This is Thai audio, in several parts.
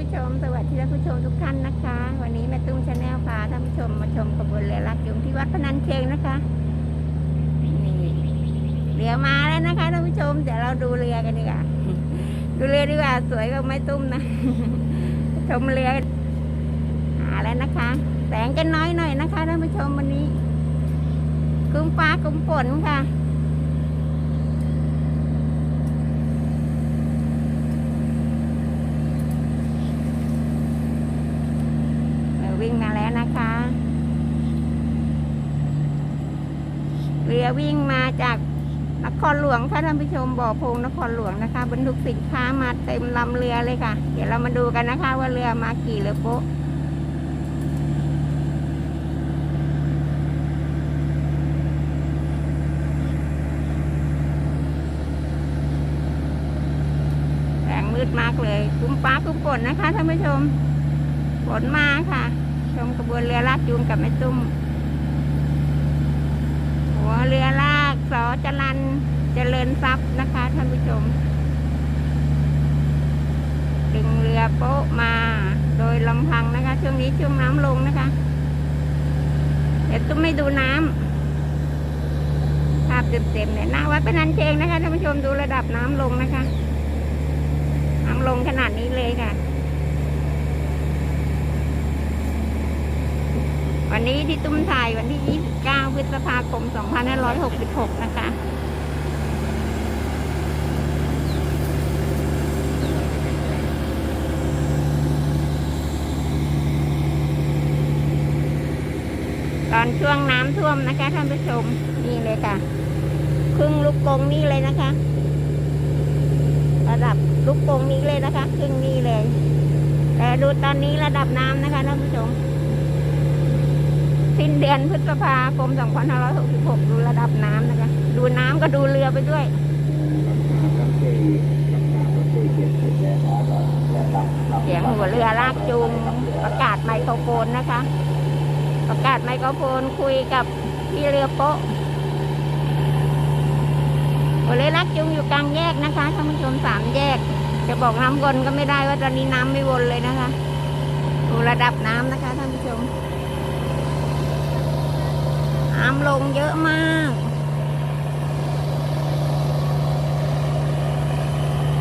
ผู้ชม สวัสดีท่านผู้ชมทุกท่านนะคะ วันนี้แม่ตุ้มชาแนลพาท่านผู้ชมมาชมขบวนเรือลักยุงที่วัดพนัญเชิงนะคะนี่เรือมาแล้วนะคะท่านผู้ชมเดี๋ยวเราดูเรือกันดีกว่าดูเรือดีกว่าสวยกว่าแม่ตุ้มนะชมเรือหาแล้วนะคะ แสงกันน้อยหน่อยนะคะท่านผู้ชมวันนี้คลุ้มฟ้าคลุ้มฝนค่ะ เรือ วิ่งมาแล้วนะคะ เรือวิ่งมาจากนครหลวงค่ะท่านผู้ชมบ่อพงนครหลวงนะคะ บรรทุกสินค้ามาเต็มลำเรือเลยค่ะ เดี๋ยวเรามาดูกันนะคะ ว่าเรือมากี่เรือโป๊ะแสงมืดมากเลยคลุ้มฟ้าคลุ้มฝนนะคะท่านผู้ชมฝนมาค่ะ มขบวนเรือลากจูงกับแม่ตุ้ม หัวเรือลากสอจรันเจริญทรัพย์นะคะท่านผู้ชม ดึงเรือโป๊ะมาโดยลำพังนะคะ ช่วงนี้ช่วงน้ำลงนะคะ เดี๋ยวตุ้มไม่ดูน้ำภาพเต็มๆเนี่ยหน้าวัดพนัญเชงนะคะท่านผู้ชมดูระดับน้ำลงนะคะ น้ำลงขนาดนี้เลยค่ะ วันนี้ที่ตุ้มถ่ายวันที่ 29 พฤษภาคม 2566 นะคะตอนช่วงน้ำท่วมนะคะท่านผู้ชมนี่เลยค่ะ ครึ่งลูกกงนี่เลยนะคะ ระดับลูกกงนี้เลยนะคะ ครึ่งนี้เลย แต่ดูตอนนี้ระดับน้ำนะคะท่านผู้ชม สิ้นเดือนพฤษภาคม 2566 ดูระดับน้ำนะคะ ดูน้ำก็ดูเรือไปด้วยเสียงหัวเรือลากจูงประกาศไมโครโฟนนะคะ ประกาศไมโครโฟนคุยกับพี่เรือโป๊ะหัวเรือลากจูงอยู่กลางแยกนะคะท่านผู้ชมสามแยก จะบอกน้ำวนก็ไม่ได้ว่าตอนนี้น้ำไม่วนเลยนะคะ ดูระดับน้ำนะคะท่านผู้ชม น้ำลงเยอะมาก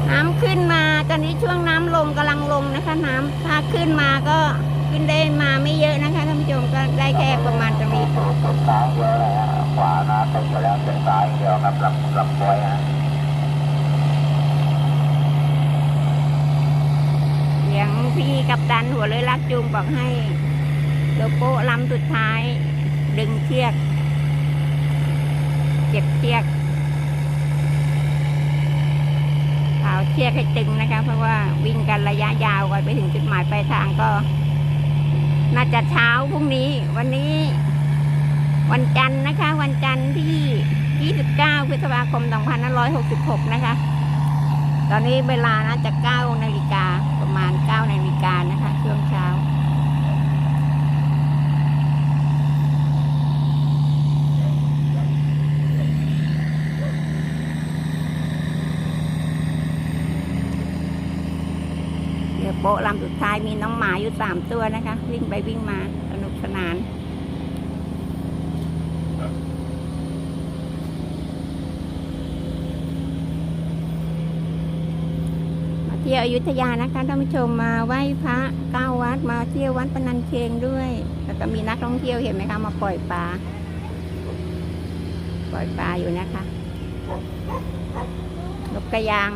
น้ำขึ้นมาตอนนี้ช่วงน้ำลงกำลังลงนะคะ น้ำถ้าขึ้นมาก็ขึ้นได้มาไม่เยอะนะคะท่านผู้ชมก็ได้แค่ประมาณตรงนี้เส้นซ้ายเดียวเลยฮะขวานะตรงไปแล้วเส้นซ้ายเดียวครับลำลำบวยฮะเสียงพี่กับดันหัวเลยลักจูงบอกให้โลโก้ลำสุดท้าย ดึงเชือก เก็บเชือกเท้าเชือกให้ตึงนะคะ เพราะว่าวิ่งกันระยะยาวก่อนไปถึงจุดหมายปลายทางก็ น่าจะเช้าพรุ่งนี้ วันนี้ วันจันทร์นะคะ วันจันทร์ที่ 29 พฤษภาคม 2566 นะคะ ตอนนี้เวลาน่าจะ 9 นาฬิกาประมาณ 9 นาฬิกานะคะ ช่วงเช้า เรือโป๊ะลำสุดท้ายมีน้องหมาอยู่สามตัวนะคะ วิ่งไปวิ่งมาสนุกสนาน มาเที่ยวอยุธยานะคะท่านผู้ชมมาไหว้พระเก้าวัดมาเที่ยววัดปนัญเชงด้วย แล้วก็มีนักท่องเที่ยวเห็นไหมคะ มาปล่อยปลาปล่อยปลาอยู่นะคะนกกระยาง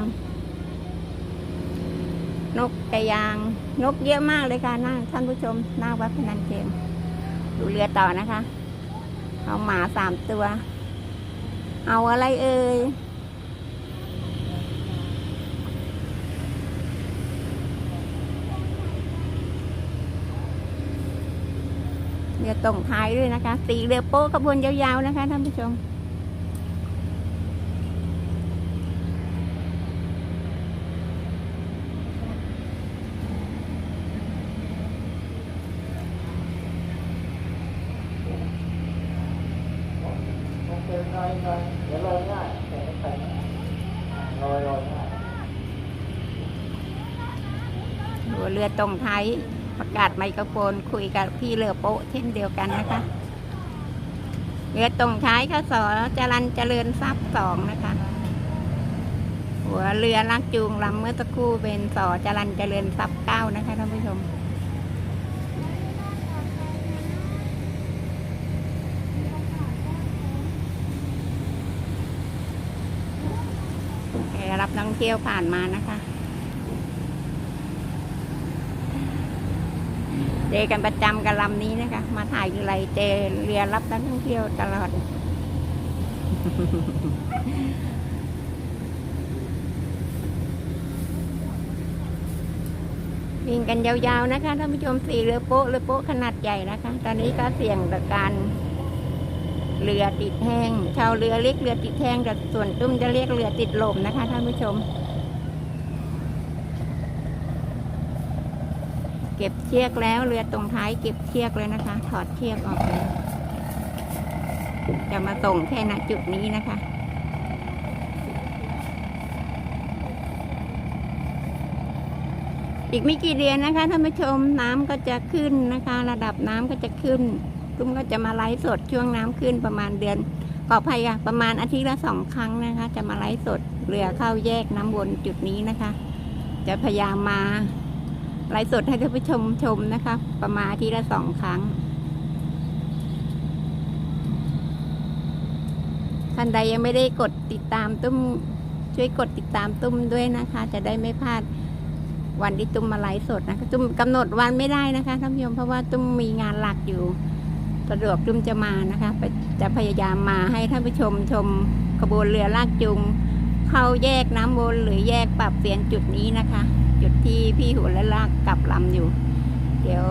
นกกระยาง นกเยอะมากเลยค่ะน้าท่านผู้ชมหน้าวัดพนัญเชงดูเรือต่อนะคะ เอาหมาสามตัว เอาอะไรเอ่ยเรือตรงท้ายด้วยนะคะ ตีเรือโป๊ะขบวนยาวๆนะคะท่านผู้ชม ดินลอยลอยเดี๋ยวลอยง่ายแต่ไม่ไปลอยลอยง่ายหัวเรือตรงไทยประกาศไมโครโฟนคุยกับพี่เรือโป๊ะเช่นเดียวกันนะคะ เรือตรงท้ายข้สอจรันเจริญทรัพย์สองนะคะ หัวเรือลากจูงลำเมื่อสักครู่เป็นสอจรันเจริญทรัพย์เก้านะคะท่านผู้ชม รับนักท่องเที่ยวผ่านมานะคะ เจอกันประจำกับลำนี้นะคะ มาถ่ายอยู่ไรเจเรือรับนักท่องเที่ยวตลอด วิ่งกันยาวๆนะคะท่านผู้ชมสี่เรือโป๊ะเรือโป๊ะขนาดใหญ่นะคะ ตอนนี้ก็เสี่ยงต่อการ เรือติดแห้ง ชาวเรือเรียกเรือติดแห้งแต่ส่วนตุ้มจะเรียกเรือติดลมนะคะท่านผู้ชม เก็บเชือกแล้วเรือตรงท้ายเก็บเชือกเลยนะคะ ถอดเชือกออกเลยจะมาส่งแค่ณจุดนี้นะคะอีกไม่กี่เดือนนะคะท่านผู้ชมน้ำก็จะขึ้นนะคะ ระดับน้ำก็จะขึ้น ตุ้มก็จะมาไลฟ์สดช่วงน้ำขึ้นประมาณเดือนขออภัยค่ะประมาณอาทิตย์ละสองครั้งนะคะ จะมาไลฟ์สดเรือเข้าแยกน้ำวนจุดนี้นะคะ จะพยายามมาไลฟ์สดให้ท่านผู้ชมชมนะคะ ประมาณอาทิตย์ละสองครั้งท่านใดยังไม่ได้กดติดตามตุ้มช่วยกดติดตามตุ้มด้วยนะคะ จะได้ไม่พลาดวันที่ตุ้มมาไลฟ์สดนะคะตุ้มกำหนดวันไม่ได้นะคะท่านผู้ชมเพราะว่าตุ้มมีงานหลักอยู่ สะดวกตุ้มจะมานะคะ จะพยายามมาให้ท่านผู้ชมชมขบวนเรือลากจูงเข้าแยกน้ำวนหรือแยกปรับเปลี่ยนจุดนี้นะคะ จุดที่พี่หัวและลากกลับลำอยู่ เดี๋ยว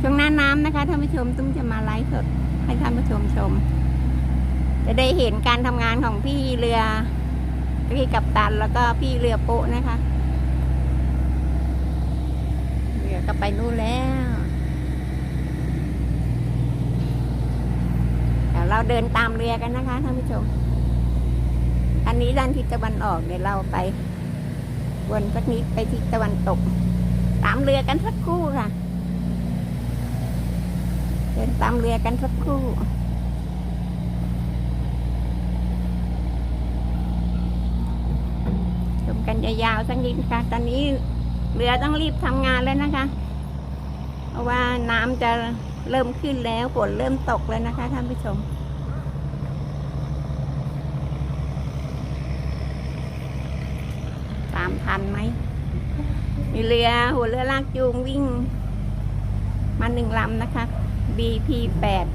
ช่วงหน้าน้ำนะคะท่านผู้ชมตุ้มจะมาไลฟ์สดให้ท่านผู้ชมชม จะได้เห็นการทำงานของพี่เรือพี่กัปตันแล้วก็พี่เรือโป๊ะนะคะ เรือก็ไปนู่นแล้ว เราเดินตามเรือกันนะคะท่านผู้ชม อันนี้ด้านทิศตะวันออกเดี๋ยวเราไป วนสักนิดไปทิศตะวันตก ตามเรือกันสักครู่ค่ะ เดินตามเรือกันสักครู่ชมกันยาวๆสักนิดค่ะ ตอนนี้เรือต้องรีบทำงานแล้วนะคะ เพราะว่าน้ำจะเริ่มขึ้นแล้วฝนเริ่มตกแล้วนะคะท่านผู้ชมามพันไหม มีเรือ หัวเรือลากจูงวิ่ง มาหนึ่งลำนะคะ bp แปด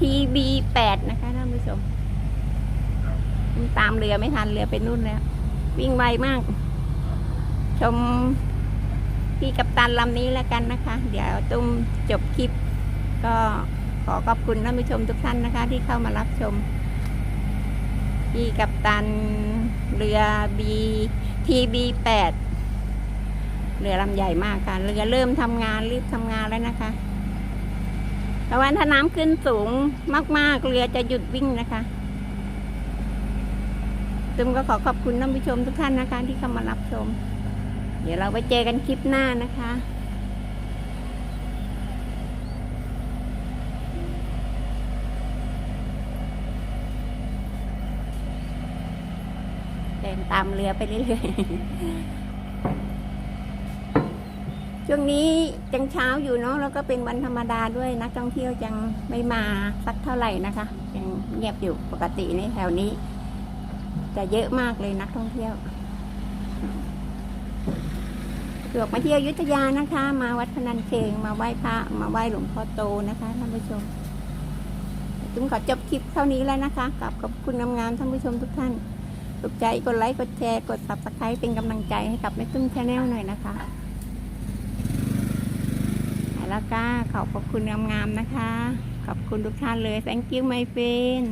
tb แปดนะคะท่านผู้ชม ตามเรือไม่ทันเรือไปนู่นแล้ว วิ่งไวมาก ชมพี่กัปตันลำนี้แล้วกันนะคะ เดี๋ยวตุ้มจบคลิป ก็ขอขอบคุณท่านผู้ชมทุกท่านนะคะ ที่เข้ามารับชม พี่กัปตันเรือ B PB8 เรือลำใหญ่มากค่ะ เรือเริ่มทำงานรีบทำงานแล้วนะคะแต่ว่าถ้าน้ำขึ้นสูงมาก ๆ เรือจะหยุดวิ่งนะคะตึมก็ขอขอบคุณท่านผู้ชมทุกท่านนะคะที่เข้ามารับชม เดี๋ยวเราไปเจอกันคลิปหน้านะคะ ตามเรือไปเรื่อยๆ ช่วงนี้ยังเช้าอยู่เนาะแล้วก็เป็นวันธรรมดาด้วยนักท่องเที่ยวยังไม่มาสักเท่าไหร่นะคะ ยังเงียบอยู่ปกติในแถวนี้ จะเยอะมากเลยนักท่องเที่ยวสะดวกมาเที่ยวยุทธยานะคะ มาวัดพนัญเชิงมาไหว้พระมาไหว้หลวงพ่อโตนะคะท่านผู้ชมจุ้มขอจบคลิปเท่านี้แล้วนะคะกับขอบคุณงามๆท่านผู้ชมทุกท่าน ถูกใจกดไลค์กดแชร์กด subscribe เป็นกำลังใจให้กับแม่ตุ้มชาแนลหน่อยนะคะแล้วก็ขอบพระคุณงามๆนะคะ ขอบคุณทุกท่านเลย thank you my friend